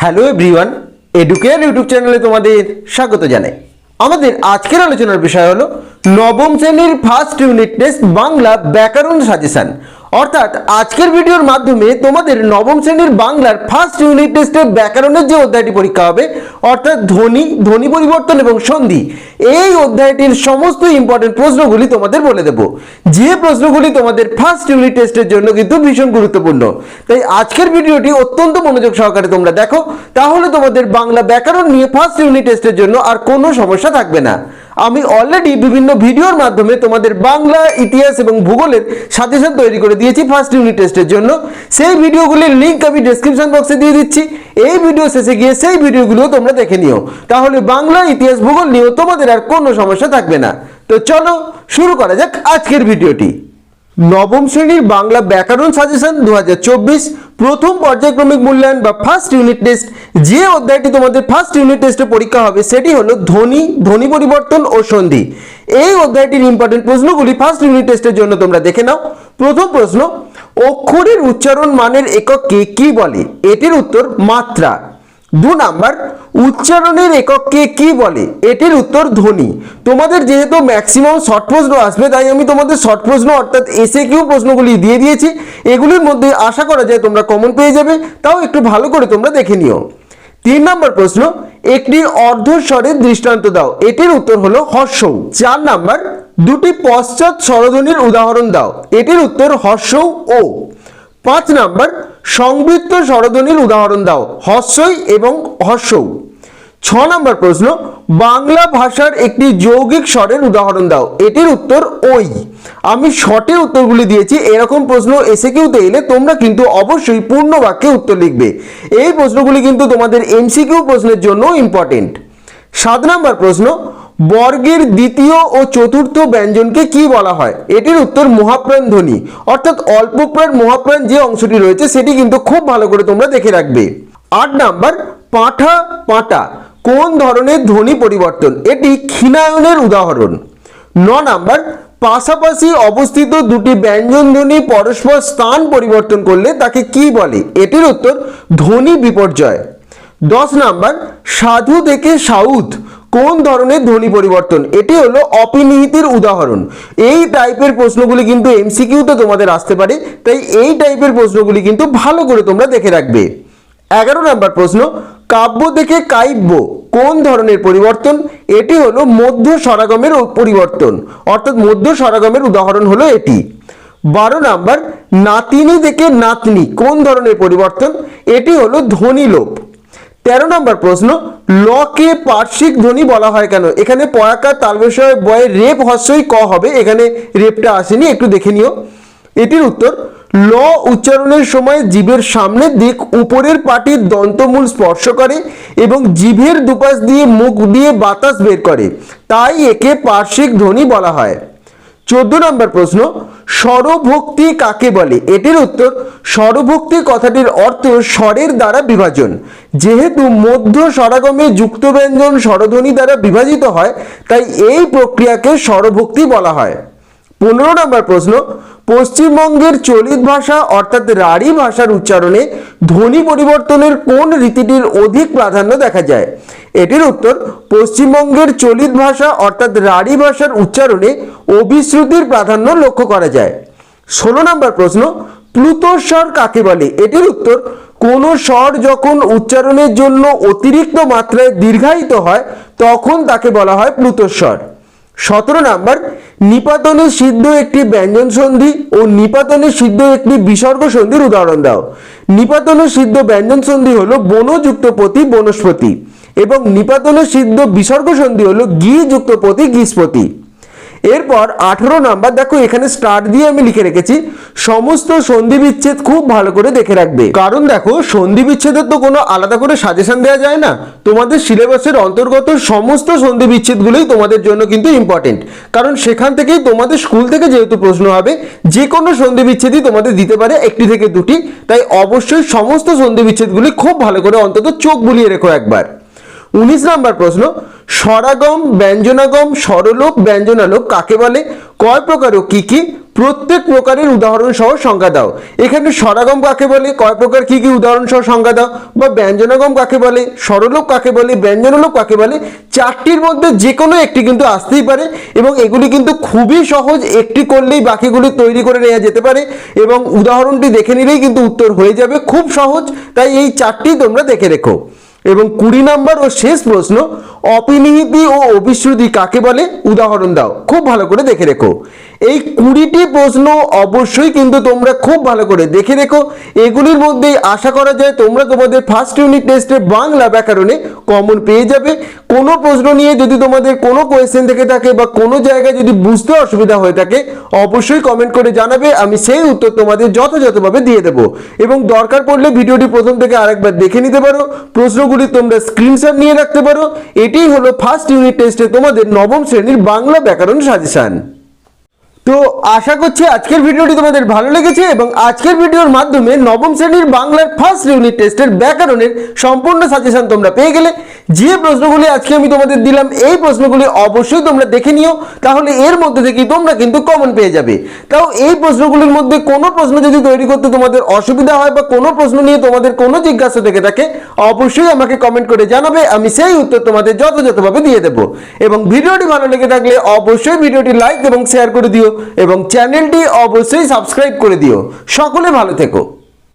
Hello everyone educare YouTube চ্যানেলে তোমাদের স্বাগত জানাই। আমাদের আজকের আলোচনার বিষয় হলো নবম শ্রেণির ফার্স্ট ইউনিট টেস্ট বাংলা ব্যাকরণ সাজেশন অর্থাৎ আজকের ভিডিওর মাধ্যমে তোমাদের নবম শ্রেণির বাংলার ফার্স্ট ইউনিট টেস্টের ব্যাকরণের যে অধ্যায়টি পরীক্ষা হবে, অর্থাৎ ধ্বনি ধ্বনি পরিবর্তন এবং সন্ধি, এই অধ্যায়টির সমস্ত ইম্পর্টেন্ট প্রশ্নগুলি তোমাদের বলে দেব। যে প্রশ্নগুলি তোমাদের ফার্স্ট ইউনিট টেস্টের জন্য কিন্তু ভীষণ গুরুত্বপূর্ণ। তাই আজকের ভিডিওটি অত্যন্ত মনোযোগ সহকারে তোমরা দেখো, তাহলে তোমাদের বাংলা ব্যাকরণ নিয়ে ফার্স্ট ইউনিট টেস্টের জন্য আর কোনো সমস্যা থাকবে না। আমি অলরেডি বিভিন্ন ভিডিওর মাধ্যমে তোমাদের বাংলা, ইতিহাস এবং ভূগোলের সাজেশন তৈরি করে দিয়েছি ফার্স্ট ইউনিট টেস্টের জন্য। সেই ভিডিওগুলির লিঙ্ক আমি ডেসক্রিপশন বক্সে দিয়ে দিচ্ছি। এই ভিডিও শেষে গিয়ে সেই ভিডিওগুলো তোমরা দেখে নিও। তাহলে বাংলা, ইতিহাস, ভূগোল নিয়েও তোমাদের আর কোনো সমস্যা থাকবে না। তো চলো শুরু করা যাক আজকের ভিডিওটি। নবম শ্রেণির বাংলা ব্যাকরণ সাজেশন দু হাজার চব্বিশ প্রথম পর্যায়ক্রমিক মূল্যায়ন বা ফার্স্ট ইউনিট টেস্ট যে অধ্যায়টি তোমাদের ফার্স্ট ইউনিট টেস্টে পরীক্ষা হবে, সেটি হলো ধ্বনি ধ্বনি পরিবর্তন ও সন্ধি। এই অধ্যায়টির ইম্পর্টেন্ট প্রশ্নগুলি ফার্স্ট ইউনিট টেস্টের জন্য তোমরা দেখে নাও। প্রথম প্রশ্ন, অক্ষরের উচ্চারণ মানের একককে কি বলে? এটির উত্তর, মাত্রা। দু নাম্বার, উচ্চারণের একককে কি বলে? এটির উত্তর ধ্বনি। তোমাদের যেহেতু ম্যাক্সিমাম শর্ট প্রশ্ন আসবে, তাই আমি তোমাদের শর্ট প্রশ্ন অর্থাৎ এসে কিউ প্রশ্নগুলি দিয়ে দিয়েছি। এগুলির মধ্যে আশা করা যায় তোমরা কমন পেয়ে যাবে, তাও একটু ভালো করে তোমরা দেখে নিও। তিন নম্বর প্রশ্ন, একটি অর্ধস্বরের দৃষ্টান্ত দাও। এটির উত্তর হলো হর্ষৌ। চার নাম্বার, দুটি পশ্চাৎ স্বরধ্বনির উদাহরণ দাও। এটির উত্তর হর্ষৌ ও। পাঁচ নাম্বার, সংবৃত্ত স্বরধ্বনির উদাহরণ দাও হর্ষই এবং হর্ষৌ ছ নম্বর প্রশ্ন, বাংলা ভাষার একটি যৌগিক স্বরের উদাহরণ দাও, এটির উত্তর ওই আমি শর্টের উত্তরগুলি দিয়েছি, এরকম প্রশ্ন এসে কিউতে এলে তোমরা কিন্তু অবশ্যই পূর্ণ বাক্যে উত্তর লিখবে। এই প্রশ্নগুলি কিন্তু তোমাদের এমসিকিউ প্রশ্নের জন্য ইম্পর্টেন্ট সাত নম্বর প্রশ্ন বর্গের দ্বিতীয় ও চতুর্থ ব্যঞ্জনকে কি বলা হয়? এটির উত্তর মহাপ্রাণ ধ্বনি অর্থাৎ অল্প অল্পপ্রাণ মহাপ্রাণ যে অংশটি রয়েছে, সেটি কিন্তু খুব ভালো করে তোমরা দেখে রাখবে। আট নাম্বার, পাঁঠা পাঁটা, কোন ধরনের ধ্বনি পরিবর্তন? এটি ক্ষীণায়নের উদাহরণ। ন নাম্বার, পাশাপাশি অবস্থিত দুটি ব্যঞ্জন ধ্বনি পরস্পর স্থান পরিবর্তন করলে তাকে কি বলে? এটির উত্তর, ধ্বনি বিপর্যয়। দশ নাম্বার, সাধু থেকে সাউথ কোন ধরনের ধ্বনি পরিবর্তন? এটি হলো অপিনিহিতের উদাহরণ। এই টাইপের প্রশ্নগুলি কিন্তু এমসিকিউতে তোমাদের আসতে পারে, তাই এই টাইপের প্রশ্নগুলি কিন্তু ভালো করে তোমরা দেখে রাখবে। এগারো নাম্বার প্রশ্ন, কাব্য থেকে কাব্য কোন ধরনের পরিবর্তন? এটি হলো মধ্য স্বরাগমের পরিবর্তন। অর্থাৎ মধ্য স্বরাগমের উদাহরণ হলো এটি। বারো নাম্বার, নাতিনি থেকে নাতনি কোন ধরনের পরিবর্তন? এটি হলো ধ্বনি লোপ তেরো নম্বর প্রশ্ন, লকে পার্শ্বিক ধ্বনি বলা হয় কেন? এখানে পয়াকার তাল বিষয়ে বয়ে রেপ হস্যই ক হবে, এখানে রেপটা আসেনি, একটু দেখে নিও। এটির উত্তর, ল উচ্চারণের সময় জিভের সামনের দিক উপরের পাটির দন্তমূল স্পর্শ করে এবং জিভের দুপাশ দিয়ে মুখ দিয়ে বাতাস বের করে, তাই একে পার্শ্বিক ধ্বনি বলা হয়। চোদ্দ নম্বর প্রশ্ন স্বরভক্তি কাকে বলে? এটির উত্তর, স্বরভক্তি কথাটির অর্থ স্বরের দ্বারা বিভাজন। যেহেতু মধ্য স্বরাগমে যুক্ত ব্যঞ্জন স্বরধ্বনি দ্বারা বিভাজিত হয়, তাই এই প্রক্রিয়াকে স্বরভক্তি বলা হয়। পনেরো নম্বর প্রশ্ন পশ্চিমবঙ্গের চলিত ভাষা অর্থাৎ রাঢ়ী ভাষার উচ্চারণে ধ্বনি পরিবর্তনের কোন রীতিটির অধিক প্রাধান্য দেখা যায়? এটির উত্তর, পশ্চিমবঙ্গের চলিত ভাষা অর্থাৎ রাঢ়ী ভাষার উচ্চারণে অবিশ্রুতির প্রাধান্য লক্ষ্য করা যায়। ষোলো নম্বর প্রশ্ন প্লুতস্বর কাকে বলে? এটির উত্তর, কোন স্বর যখন উচ্চারণের জন্য অতিরিক্ত মাত্রায় দীর্ঘায়িত হয়, তখন তাকে বলা হয় প্লুতস্বর সতেরো নাম্বার, নিপাতনে সিদ্ধ একটি ব্যঞ্জন সন্ধি ও নিপাতনে সিদ্ধ একটি বিসর্গ সন্ধির উদাহরণ দাও। নিপাতনে সিদ্ধ ব্যঞ্জন সন্ধি হলো বনযুক্ত প্রতি বনস্পতি এবং নিপাতনে সিদ্ধ বিসর্গ সন্ধি হলো গি যুক্ত প্রতি গিস্পতি এরপর আঠেরো নাম্বার, দেখো এখানে স্টার্ট দিয়ে আমি লিখে রেখেছি, সমস্ত সন্ধি বিচ্ছেদ খুব ভালো করে দেখে রাখবে। কারণ দেখো, সন্ধি বিচ্ছেদের তো কোনো আলাদা করে সাজেশন দেওয়া যায় না। তোমাদের সিলেবাসের অন্তর্গত সমস্ত সন্ধি বিচ্ছেদগুলোই তোমাদের জন্য কিন্তু ইম্পর্টেন্ট কারণ সেখান থেকেই তোমাদের স্কুল থেকে যেহেতু প্রশ্ন হবে যে কোনো সন্ধি বিচ্ছেদই তোমাদের দিতে পারে একটি থেকে দুটি। তাই অবশ্যই সমস্ত সন্ধি বিচ্ছেদগুলি খুব ভালো করে অন্তত চোখ বুলিয়ে রেখো একবার। উনিশ নাম্বার প্রশ্ন, স্বরাগম, ব্যঞ্জনাগম স্বরলোপ ব্যঞ্জনালোপ কাকে বলে? কয় প্রকার ও কি কি? প্রত্যেক প্রকারের উদাহরণ সহ সংজ্ঞা দাও। এখানে স্বরাগম কাকে বলে? কয় প্রকার কি কি উদাহরণ সহ সংজ্ঞা দাও? বা ব্যঞ্জনাগম কাকে বলে? স্বরলোপ কাকে বলে? ব্যঞ্জনলোপ কাকে বলে? চারটির মধ্যে যে কোনো একটি কিন্তু আসতেই পারে এবং এগুলি কিন্তু খুবই সহজ, একটি করলেই বাকিগুলি তৈরি করে নেওয়া যেতে পারে এবং উদাহরণটি দেখে নিলেই কিন্তু উত্তর হয়ে যাবে। খুব সহজ, তাই এই চারটি তোমরা দেখে রেখো। এবং কুড়ি নাম্বার ও শেষ প্রশ্ন, অপিনিহিতি ও অবিশ্রুতি কাকে বলে? উদাহরণ দাও। খুব ভালো করে দেখে রেখো। এই কুড়িটি প্রশ্ন অবশ্যই কিন্তু তোমরা খুব ভালো করে দেখে রেখো এগুলির মধ্যেই আশা করা যায় তোমরা তোমাদের ফার্স্ট ইউনিট টেস্টে বাংলা ব্যাকরণে কমন পেয়ে যাবে। কোনো প্রশ্ন নিয়ে যদি তোমাদের কোনো কোয়েশ্চেন থেকে থাকে বা কোনো জায়গায় যদি বুঝতে অসুবিধা হয়ে থাকে, অবশ্যই কমেন্ট করে জানাবে, আমি সেই উত্তর তোমাদের যথাযথভাবে দিয়ে দেবো। এবং দরকার পড়লে ভিডিওটি প্রথম থেকে আরেকবার দেখে নিতে পারো। প্রশ্নগুলি তোমরা স্ক্রিনশট নিয়ে রাখতে পারো। এটাই হলো ফার্স্ট ইউনিট টেস্টে তোমাদের নবম শ্রেণির বাংলা ব্যাকরণ সাজেশন তো আশা করছি আজকের ভিডিওটি তোমাদের ভালো লেগেছে এবং আজকের ভিডিওর মাধ্যমে নবম শ্রেণির বাংলার ফার্স্ট ইউনিট টেস্টের ব্যাকরণের সম্পূর্ণ সাজেশন তোমরা পেয়ে গেলে। যে প্রশ্নগুলি আজকে আমি তোমাদের দিলাম, এই প্রশ্নগুলি অবশ্যই তোমরা দেখে নিও, তাহলে এর মধ্যে থেকে তোমরা কিন্তু কমন পেয়ে যাবে। তাও এই প্রশ্নগুলির মধ্যে কোনো প্রশ্ন যদি তৈরি করতে তোমাদের অসুবিধা হয় বা কোনো প্রশ্ন নিয়ে তোমাদের কোনো জিজ্ঞাসা থেকে থাকে, অবশ্যই আমাকে কমেন্ট করে জানাবে, আমি সেই উত্তর তোমাদের যথাযথভাবে দিয়ে দেবো। এবং ভিডিওটি ভালো লেগে থাকলে অবশ্যই ভিডিওটি লাইক এবং শেয়ার করে দিও, এবং চ্যানেলটি অবশ্যই সাবস্ক্রাইব করে দিও। সকলে ভালো থেকো।